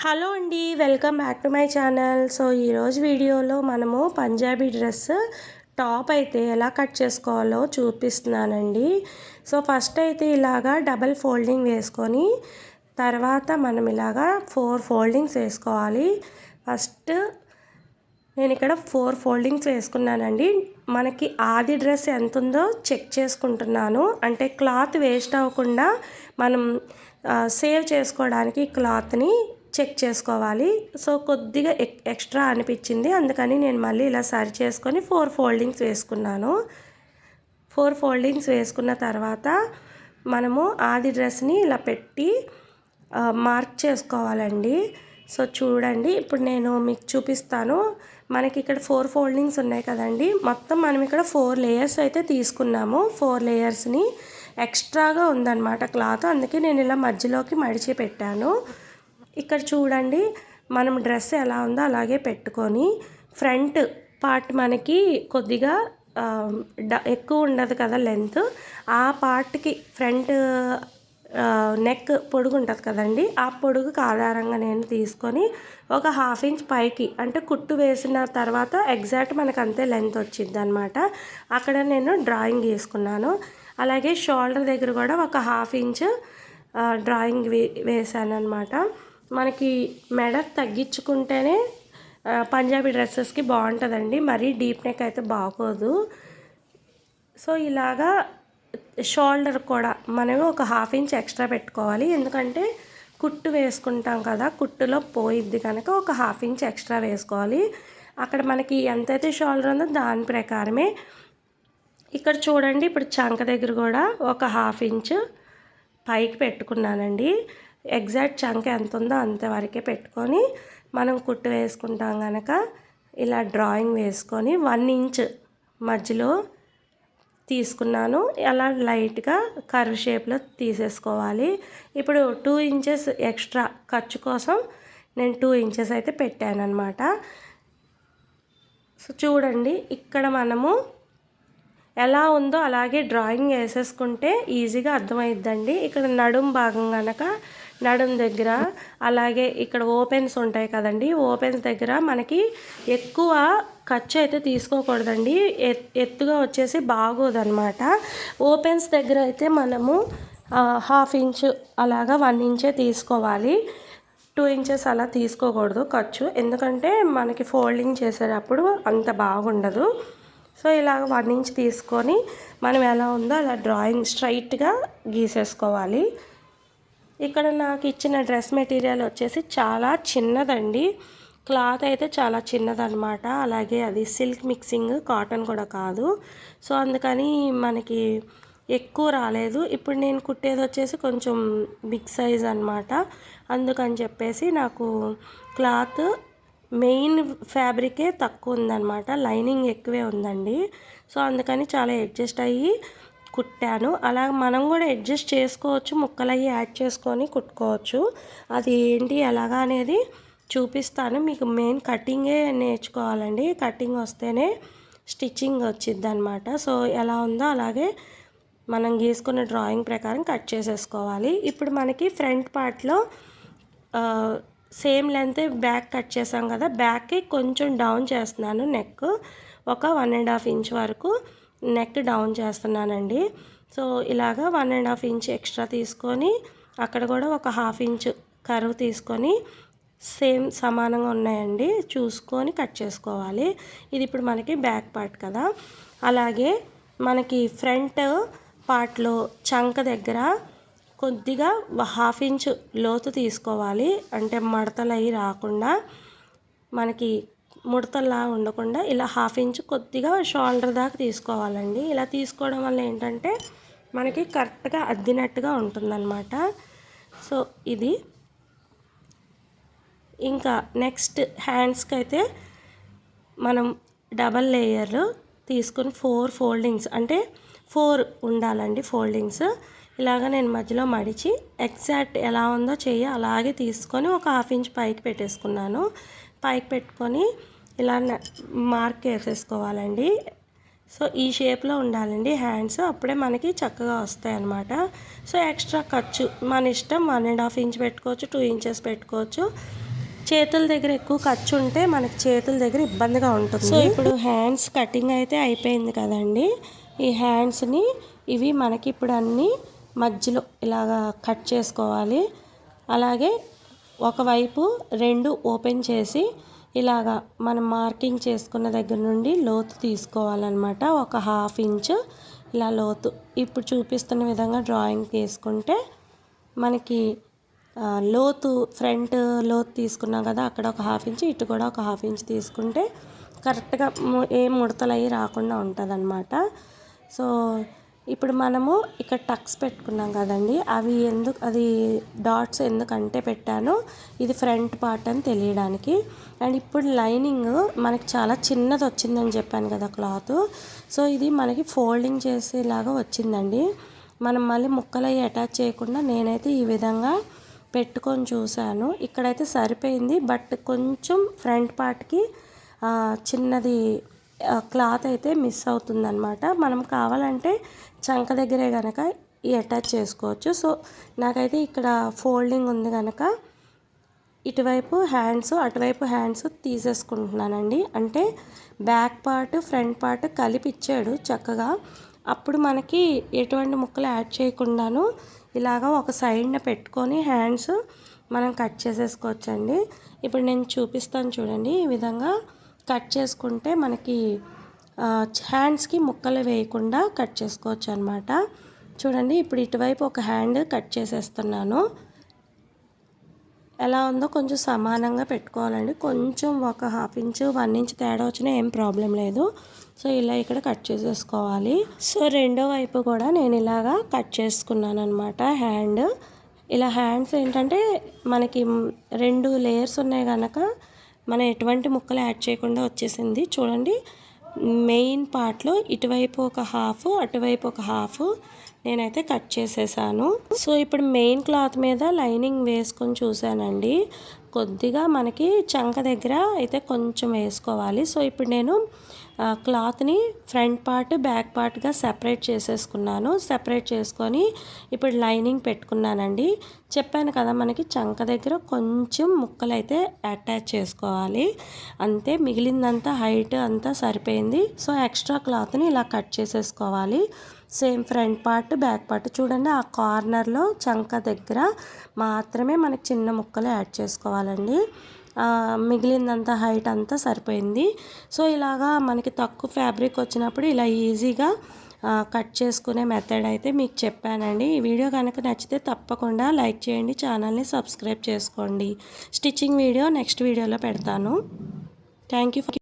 Hello అండి welcome back to my channel. So ఈరోజు వీడియోలో మనము పంజాబీ డ్రెస్ టాప్ అయితే ఎలా కట్ చేసుకోవాలో చూపిస్తున్నానండి. సో ఫస్ట్ అయితే ఇలాగా డబల్ ఫోల్డింగ్ వేసుకొని తర్వాత మనం ఇలాగా ఫోర్ ఫోల్డింగ్స్ వేసుకోవాలి. ఫస్ట్ నేను ఇక్కడ ఫోర్ ఫోల్డింగ్స్ వేసుకున్నానండి. మనకి ఆది డ్రెస్ ఎంత ఉందో చెక్ చేసుకుంటున్నాను. అంటే క్లాత్ వేస్ట్ అవ్వకుండా మనం సేవ్ చేసుకోవడానికి క్లాత్ని చెక్ చేసుకోవాలి. సో కొద్దిగా ఎక్స్ట్రా అనిపించింది. అందుకని నేను మళ్ళీ ఇలా సరి చేసుకొని ఫోర్ ఫోల్డింగ్స్ వేసుకున్నాను. ఫోర్ ఫోల్డింగ్స్ వేసుకున్న తర్వాత మనము ఆది డ్రెస్ని ఇలా పెట్టి మార్క్ చేసుకోవాలండి. సో చూడండి. ఇప్పుడు నేను మీకు చూపిస్తాను. మనకి ఇక్కడ ఫోర్ ఫోల్డింగ్స్ ఉన్నాయి కదండి. మొత్తం మనం ఇక్కడ ఫోర్ లేయర్స్ అయితే తీసుకున్నాము. ఫోర్ లేయర్స్ని ఎక్స్ట్రాగా ఉందన్నమాట క్లాత్. అందుకే నేను ఇలా మధ్యలోకి మడిచి పెట్టాను ఇక్కడ చూడండి మనం డ్రెస్ ఎలా ఉందో అలాగే పెట్టుకొని ఫ్రంట్ పార్ట్ మనకి కొద్దిగా ఎక్కువ ఉండదు కదా లెంత్ ఆ పార్ట్కి ఫ్రంట్ నెక్ పొడుగు ఉంటుంది కదండి ఆ పొడుగుకి ఆధారంగా నేను తీసుకొని ఒక హాఫ్ ఇంచ్ పైకి అంటే కుట్టు వేసిన తర్వాత ఎగ్జాక్ట్ మనకు అంతే లెంత్ వచ్చింది అనమాట అక్కడ నేను డ్రాయింగ్ గీసుకున్నాను అలాగే షోల్డర్ దగ్గర కూడా ఒక హాఫ్ ఇంచ్ డ్రాయింగ్ వే వేసాను అనమాట మనకి మెడ తగ్గించుకుంటేనే పంజాబీ డ్రెస్సెస్కి బాగుంటుందండి. మరీ డీప్ నెక్ అయితే బాగోదు. సో ఇలాగా షోల్డర్ కూడా మనము ఒక హాఫ్ ఇంచ్ ఎక్స్ట్రా పెట్టుకోవాలి. ఎందుకంటే కుట్టు వేసుకుంటాం కదా కుట్టులో పోయిద్ది కనుక ఒక హాఫ్ ఇంచ్ ఎక్స్ట్రా వేసుకోవాలి. అక్కడ మనకి ఎంతైతే షోల్డర్ ఉందో దాని ప్రకారమే. ఇక్కడ చూడండి ఇప్పుడు చంక దగ్గర కూడా ఒక హాఫ్ ఇంచ్ పైకి పెట్టుకున్నానండి. ఎగ్జాక్ట్ చంక ఎంత ఉందో అంతవరకే పెట్టుకొని మనం కుట్టు వేసుకుంటాం కనుక ఇలా డ్రాయింగ్ వేసుకొని వన్ ఇంచ్ మధ్యలో తీసుకున్నాను. అలా లైట్గా కర్వ్ షేప్లో తీసేసుకోవాలి. ఇప్పుడు టూ ఇంచెస్ ఎక్స్ట్రా ఖర్చు కోసం నేను టూ ఇంచెస్ అయితే పెట్టాను అనమాట సో చూడండి ఇక్కడ మనము ఎలా ఉందో అలాగే డ్రాయింగ్ వేసేసుకుంటే ఈజీగా అర్థమైద్దండి. ఇక్కడ నడుం భాగం కనుక నడుం దగ్గర. అలాగే ఇక్కడ ఓపెన్స్ ఉంటాయి కదండి ఓపెన్స్ దగ్గర మనకి ఎక్కువ ఖర్చు అయితే తీసుకోకూడదండి. ఎత్తుగా వచ్చేసి బాగోదన్నమాట. ఓపెన్స్ దగ్గర అయితే మనము హాఫ్ ఇంచ్ అలాగా వన్ ఇంచే తీసుకోవాలి. టూ ఇంచెస్ అలా తీసుకోకూడదు ఖర్చు. ఎందుకంటే మనకి ఫోల్డింగ్ చేసేటప్పుడు అంత బాగుండదు. సో ఇలాగ వన్ ఇంచ్ తీసుకొని మనం ఎలా ఉందో అలా డ్రాయింగ్ స్ట్రైట్గా గీసేసుకోవాలి. ఇక్కడ నాకు ఇచ్చిన డ్రెస్ మెటీరియల్ వచ్చేసి చాలా చిన్నదండి. క్లాత్ అయితే చాలా చిన్నదనమాట అలాగే అది సిల్క్ మిక్సింగ్ కాటన్ కూడా కాదు. సో అందుకని మనకి ఎక్కువ రాలేదు. ఇప్పుడు నేను కుట్టేది వచ్చేసి కొంచెం బిగ్ సైజ్ అనమాట అందుకని చెప్పేసి నాకు క్లాత్ మెయిన్ ఫ్యాబ్రికే తక్కువ ఉందన్నమాట. లైనింగ్ ఎక్కువే ఉందండి. సో అందుకని చాలా అడ్జస్ట్ అయ్యి కుట్టాను. అలా మనం కూడా అడ్జస్ట్ చేసుకోవచ్చు ముక్కలు అవి యాడ్ చేసుకొని కుట్టుకోవచ్చు. అది ఏంటి ఎలాగా అనేది చూపిస్తాను. మీకు మెయిన్ కటింగే నేర్చుకోవాలండి. కటింగ్ వస్తేనే స్టిచ్చింగ్ వచ్చింది అనమాట సో ఎలా ఉందో అలాగే మనం గీసుకున్న డ్రాయింగ్ ప్రకారం కట్ చేసేసుకోవాలి. ఇప్పుడు మనకి ఫ్రంట్ పార్ట్లో సేమ్ లెంత్ బ్యాక్ కట్ చేసాం కదా బ్యాక్కి కొంచెం డౌన్ చేస్తున్నాను నెక్ ఒక వన్ అండ్ హాఫ్ ఇంచ్ వరకు నెక్ డౌన్ చేస్తున్నానండి. సో ఇలాగా one and half inch extra తీసుకొని అక్కడ కూడా ఒక హాఫ్ ఇంచ్ కరువు తీసుకొని సేమ్ సమానంగా ఉన్నాయండి. చూసుకొని కట్ చేసుకోవాలి. ఇది ఇప్పుడు మనకి బ్యాక్ పార్ట్ కదా. అలాగే మనకి ఫ్రంట్ పార్ట్లో చంక దగ్గర కొద్దిగా హాఫ్ ఇంచ్ లోతు తీసుకోవాలి. అంటే మడతలు అవి రాకుండా మనకి ముడతల్లా ఉండకుండా ఇలా హాఫ్ ఇంచ్ కొద్దిగా షోల్డర్ దాకా తీసుకోవాలండి. ఇలా తీసుకోవడం వల్ల ఏంటంటే మనకి కరెక్ట్గా అద్దినట్టుగా ఉంటుందన్నమాట. సో ఇది. ఇంకా నెక్స్ట్ హ్యాండ్స్కి అయితే మనం డబల్ లేయర్ తీసుకుని ఫోర్ ఫోల్డింగ్స్ అంటే ఫోర్ ఉండాలండి ఫోల్డింగ్స్. ఇలాగ నేను మధ్యలో మడిచి ఎగ్జాక్ట్ ఎలా ఉందో చెయ్యి అలాగే తీసుకొని ఒక హాఫ్ ఇంచ్ పైకి పెట్టేసుకున్నాను. పైకి పెట్టుకొని ఇలా మార్క్ వేసేసుకోవాలండి. సో ఈ షేప్లో ఉండాలండి. హ్యాండ్స్ అప్పుడే మనకి చక్కగా వస్తాయి అన్నమాట సో ఎక్స్ట్రా ఖర్చు. మన ఇష్టం వన్ అండ్ హాఫ్ ఇంచ్ పెట్టుకోవచ్చు టూ ఇంచెస్ పెట్టుకోవచ్చు. చేతుల దగ్గర ఎక్కువ ఖర్చు ఉంటే మనకి చేతుల దగ్గర ఇబ్బందిగా ఉంటుంది. సో ఇప్పుడు హ్యాండ్స్ కటింగ్ అయితే అయిపోయింది కదండి. ఈ హ్యాండ్స్ని ఇవి మనకి ఇప్పుడు అన్నీ మధ్యలో ఇలాగా కట్ చేసుకోవాలి. అలాగే ఒకవైపు రెండు ఓపెన్ చేసి ఇలాగా మనం మార్కింగ్ చేసుకున్న దగ్గర నుండి లోతు తీసుకోవాలన్నమాట. ఒక హాఫ్ ఇంచ్ ఇలా లోతు. ఇప్పుడు చూపిస్తున్న విధంగా డ్రాయింగ్ తీసుకుంటే మనకి లోతు ఫ్రంట్ లోతు తీసుకున్నాం కదా అక్కడ ఒక హాఫ్ ఇంచ్ ఇటు కూడా ఒక హాఫ్ ఇంచ్ తీసుకుంటే కరెక్ట్గా ఏ ముడతలు అవి రాకుండా ఉంటుంది సో ఇప్పుడు మనము ఇక్కడ టక్స్ పెట్టుకున్నాం కదండి. అవి ఎందుకు అది డాట్స్ ఎందుకంటే పెట్టాను. ఇది ఫ్రంట్ పార్ట్ అని తెలియడానికి. అండ్ ఇప్పుడు లైనింగ్ మనకి చాలా చిన్నది వచ్చిందని చెప్పాను కదా క్లాత్. సో ఇది మనకి ఫోల్డింగ్ చేసేలాగా వచ్చిందండి. మనం మళ్ళీ ముక్కలు అవి అటాచ్ చేయకుండా నేనైతే ఈ విధంగా పెట్టుకొని చూశాను. ఇక్కడైతే సరిపోయింది. బట్ కొంచెం ఫ్రంట్ పార్ట్కి చిన్నది క్లాత్ అయితే మిస్ అవుతుందన్నమాట. మనం కావాలంటే చంక దగ్గరే కనుక ఈ అటాచ్ చేసుకోవచ్చు. సో నాకైతే ఇక్కడ ఫోల్డింగ్ ఉంది కనుక ఇటువైపు హ్యాండ్స్ అటువైపు హ్యాండ్స్ తీసేసుకుంటున్నానండి. అంటే బ్యాక్ పార్ట్ ఫ్రంట్ పార్ట్ కలిపి ఇచ్చాడు చక్కగా. అప్పుడు మనకి ఎటువంటి ముక్కలు యాడ్ చేయకుండాను ఇలాగ ఒక సైడ్న పెట్టుకొని హ్యాండ్స్ మనం కట్ చేసేసుకోవచ్చండి. ఇప్పుడు నేను చూపిస్తాను చూడండి ఈ విధంగా. కట్ చేసుకుంటే మనకి హ్యాండ్స్కి ముక్కలు వేయకుండా కట్ చేసుకోవచ్చు అనమాట చూడండి ఇప్పుడు ఇటువైపు ఒక హ్యాండ్ కట్ చేసేస్తున్నాను. ఎలా ఉందో కొంచెం సమానంగా పెట్టుకోవాలండి. కొంచెం ఒక హాఫ్ ఇంచు వన్ ఇంచ్ తేడా వచ్చినా ఏం ప్రాబ్లం లేదు. సో ఇలా ఇక్కడ కట్ చేసేసుకోవాలి. సో రెండో వైపు కూడా నేను ఇలాగా కట్ చేసుకున్నాను అనమాట హ్యాండ్. ఇలా హ్యాండ్స్ ఏంటంటే మనకి రెండు లేయర్స్ ఉన్నాయి కనుక మనం ఎటువంటి ముక్కలు యాడ్ చేయకుండా వచ్చేసింది. చూడండి మెయిన్ పార్ట్లో ఇటువైపు ఒక హాఫ్ అటువైపు ఒక హాఫ్ నేనైతే కట్ చేసేసాను. సో ఇప్పుడు మెయిన్ క్లాత్ మీద లైనింగ్ వేసుకొని చూశానండి. కొద్దిగా మనకి చంక దగ్గర అయితే కొంచెం వేసుకోవాలి. సో ఇప్పుడు నేను క్లాత్ని ఫ్రంట్ పార్ట్ బ్యాక్ పార్ట్గా సెపరేట్ చేసేసుకున్నాను. సెపరేట్ చేసుకొని ఇప్పుడు లైనింగ్ పెట్టుకున్నానండి. చెప్పాను కదా మనకి చంక దగ్గర కొంచెం ముక్కలు అయితే అటాచ్ చేసుకోవాలి. అంతే మిగిలిందంతా హైట్ అంతా సరిపోయింది. సో ఎక్స్ట్రా క్లాత్ని ఇలా కట్ చేసేసుకోవాలి. Same front part back part. చూడండి ఆ కార్నర్లో చంక దగ్గర మాత్రమే మనకి చిన్న ముక్కలు యాడ్ చేసుకోవాలండి. మిగిలిందంతా హైట్ అంతా సరిపోయింది. సో ఇలాగా మనకి తక్కువ ఫ్యాబ్రిక్ వచ్చినప్పుడు ఇలా ఈజీగా కట్ చేసుకునే మెథడ్ అయితే మీకు చెప్పానండి. ఈ వీడియో కనుక నచ్చితే తప్పకుండా లైక్ చేయండి ఛానల్ని సబ్స్క్రైబ్ చేసుకోండి. స్టిచ్చింగ్ వీడియో నెక్స్ట్ వీడియోలో పెడతాను. Thank you